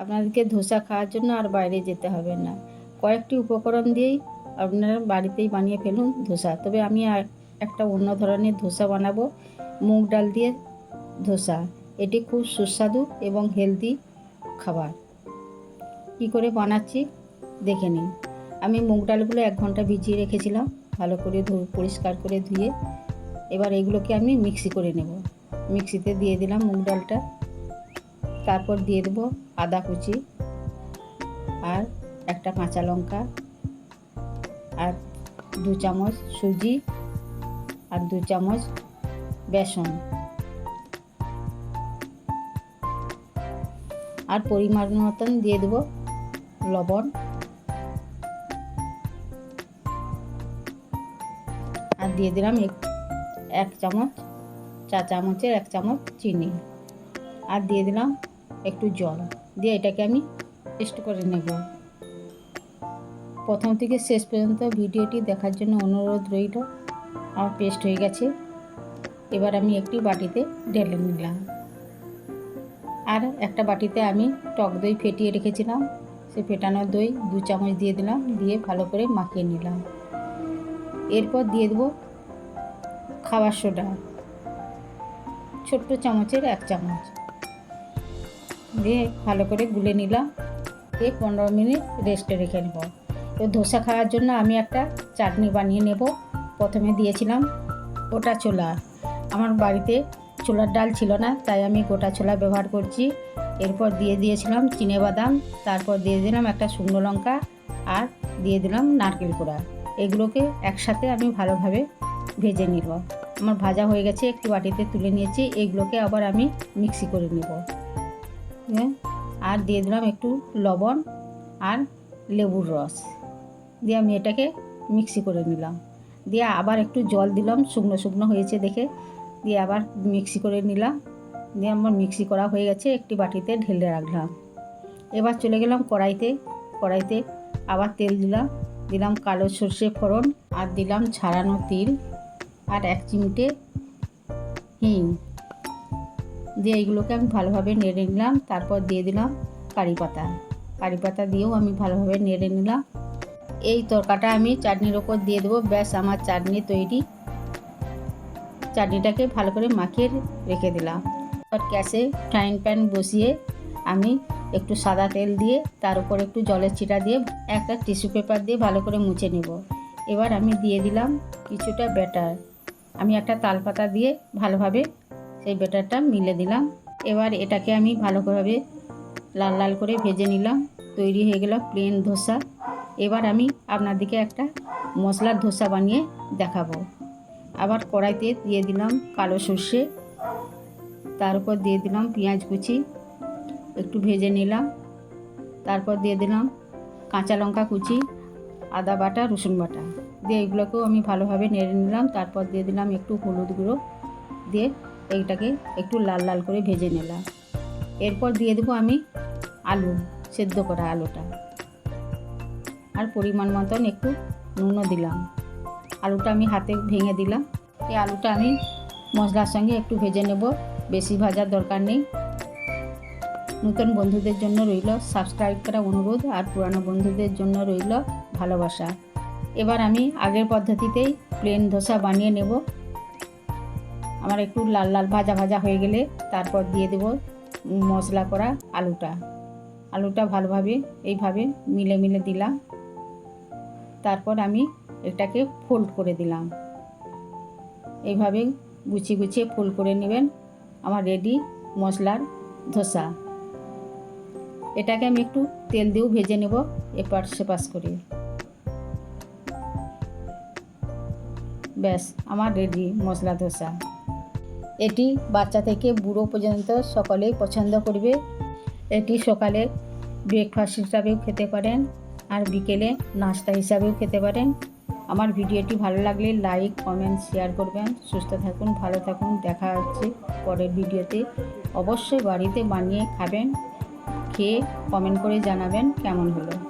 আপনাদেরকে ধোসা খাওয়ার জন্য আর বাইরে যেতে হবে না। কয়েকটি উপকরণ দিয়েই আপনারা বাড়িতেই বানিয়ে ফেলুন ধোসা। তবে আমি একটা অন্য ধরনের ধোসা বানাবো। মুগ ডাল দিয়ে ধোসা। এটি খুব সুস্বাদু এবং হেলদি খাবার। কি করে বানাচ্ছি দেখে নিন। আমি মুগ ডালগুলো এক ঘণ্টা ভিজিয়ে রেখেছিলাম। ভালো করে ধু, পরিষ্কার করে ধুয়ে এবার এগুলোকে আমি মিক্সি করে নেব। মিক্সিতে দিয়ে দিলাম মুগ ডালটা। তারপর দিয়ে দেবো আদা কুচি আর একটা কাঁচা লঙ্কা আর দু চামচ সুজি আর দু চামচ বেসন। আর পরিমাণ মতন দিয়ে দেবো লবণ। আর দিয়ে দিলাম এক চামচ, চা চামচের এক চামচ চিনি। আর দিয়ে দিলাম একটু জল দিয়ে এটাকে আমি পেস্ট করে নেব। প্রথম থেকে শেষ পর্যন্ত ভিডিওটি দেখার জন্য অনুরোধ রইল। আমার পেস্ট হয়ে গেছে। এবার আমি একটি বাটিতে ঢেলে নিলাম। আর একটা বাটিতে আমি টক দই ফেটিয়ে রেখেছিলাম। সে ফেটানো দই দু চামচ দিয়ে দিলাম, দিয়ে ভালো করে মাখিয়ে নিলাম। এরপর দিয়ে দেবো খাবার সোডা। ছোট্ট চামচের এক চামচ। দিয়ে ভালো করে গুলে নিলাম। দিয়ে পনেরো মিনিট রেস্টে রেখে নেব। তো ধোসা খাওয়ার জন্য আমি একটা চাটনি বানিয়ে নেব। প্রথমে দিয়েছিলাম গোটা ছোলা। আমার বাড়িতে ছোলার ডাল ছিল না, তাই আমি গোটা ছোলা ব্যবহার করছি। এরপর দিয়ে দিয়েছিলাম চিনে বাদাম, তারপর দিয়ে দিলাম একটা শুকনো লঙ্কা আর দিয়ে দিলাম নারকেল কোড়া। এগুলোকে একসাথে আমি ভালোভাবে ভেজে নিব। আমার ভাজা হয়ে গেছে, একটি বাটিতে তুলে নিয়েছি। এগুলোকে আবার আমি মিক্সি করে নেব। আর দিয়ে দিলাম একটু লবণ আর লেবুর রস। দিয়ে আমি এটাকে মিক্সি করে নিলাম। দিয়ে আবার একটু জল দিলাম, শুকনো শুকনো হয়েছে দেখে। দিয়ে আবার মিক্সি করে নিলাম। দিয়ে আমার মিক্সি করা হয়ে গেছে, একটি বাটিতে ঢেলে রাখলাম। এবার চলে গেলাম কড়াইতে। কড়াইতে আবার তেল দিলাম। দিলাম কালো সর্ষে ফোড়ন আর দিলাম ছাড়ানো তিল আর এক চিমটে হিং। দিয়ে এইগুলোকে আমি ভালোভাবে নেড়ে নিলাম, তারপর দিয়ে দিলাম কারি পাতা। কারি পাতা দিয়েও আমি ভালোভাবে নেড়ে নিলাম। এই তরকাটা আমি চাটনির ওপর দিয়ে দেবো, ব্যাস আমার চাটনি তৈরি। চাটনিটাকে ভালো করে মাখিয়ে রেখে দিলাম। আর গ্যাসে ফ্রাইং প্যান বসিয়ে আমি একটু সাদা তেল দিয়ে, তার উপর একটু জলের ছিটা দিয়ে, একটা টিস্যু পেপার দিয়ে ভালো করে মুছে নেব। এবার আমি দিয়ে দিলাম কিছুটা ব্যাটার। আমি একটা তালপাতা দিয়ে ভালোভাবে সেই ব্যাটারটা মিলে দিলাম। এবার এটাকে আমি ভালোভাবে লাল লাল করে ভেজে নিলাম। তৈরি হয়ে গেল প্লেন ধোসা। এবার আমি আপনাদেরকে একটা মশলার ধোসা বানিয়ে দেখাবো। আবার কড়াইতে দিয়ে দিলাম কালো সর্ষে। তার উপর দিয়ে দিলাম পেঁয়াজ কুচি। একটু ভেজে নিলাম। তারপর দিয়ে দিলাম কাঁচা লঙ্কা কুচি, আদা বাটা, রসুন বাটা। দিয়ে এগুলোকেও আমি ভালোভাবে নেড়ে নিলাম। তারপর দিয়ে দিলাম একটু হলুদ গুঁড়ো। দিয়ে এইটাকে একটু লাল লাল করে ভেজে নিলাম। এরপর দিয়ে দেবো আমি আলু, সেদ্ধ করা আলুটা। আর পরিমাণ মতন একটু নুনও দিলাম। আলুটা আমি হাতে ভেঙে দিলাম। এই আলুটা আমি মশলার সঙ্গে একটু ভেজে নেব, বেশি ভাজার দরকার নেই। নতুন বন্ধুদের জন্য রইল সাবস্ক্রাইব করা অনুরোধ আর পুরানো বন্ধুদের জন্য রইল ভালোবাসা। এবার আমি আগের পদ্ধতিতেই প্লেন ধোসা বানিয়ে নেব। আমার একটু লাল লাল ভাজা ভাজা হয়ে গেলে তারপর দিয়ে দেব মশলা করা আলুটা। আলুটা ভালোভাবে এইভাবে মিলে মিলে দিলাম। তারপর আমি এটাকে ফোল্ড করে দিলাম। এইভাবে গুছিয়ে গুছিয়ে ফোল্ড করে নেবেন আমার রেডি মশলার ধোসা। এটাকে আমি একটু তেল দিয়েও ভেজে নেব এপাশ সেপাশ করে। ব্যাস, আমার রেডি মশলা ধোসা। এটি বাচ্চা থেকে বুড়ো পর্যন্ত সকলেই পছন্দ করবে। এটি সকালে ব্রেকফাস্ট হিসাবেও খেতে পারেন আর বিকেলে নাস্তা হিসাবেও খেতে পারেন। আমার ভিডিওটি ভালো লাগলে লাইক কমেন্ট শেয়ার করবেন। সুস্থ থাকুন, ভালো থাকুন। দেখা হচ্ছে পরের ভিডিওতে। অবশ্যই বাড়িতে বানিয়ে খাবেন। খেয়ে কমেন্ট করে জানাবেন কেমন হলো।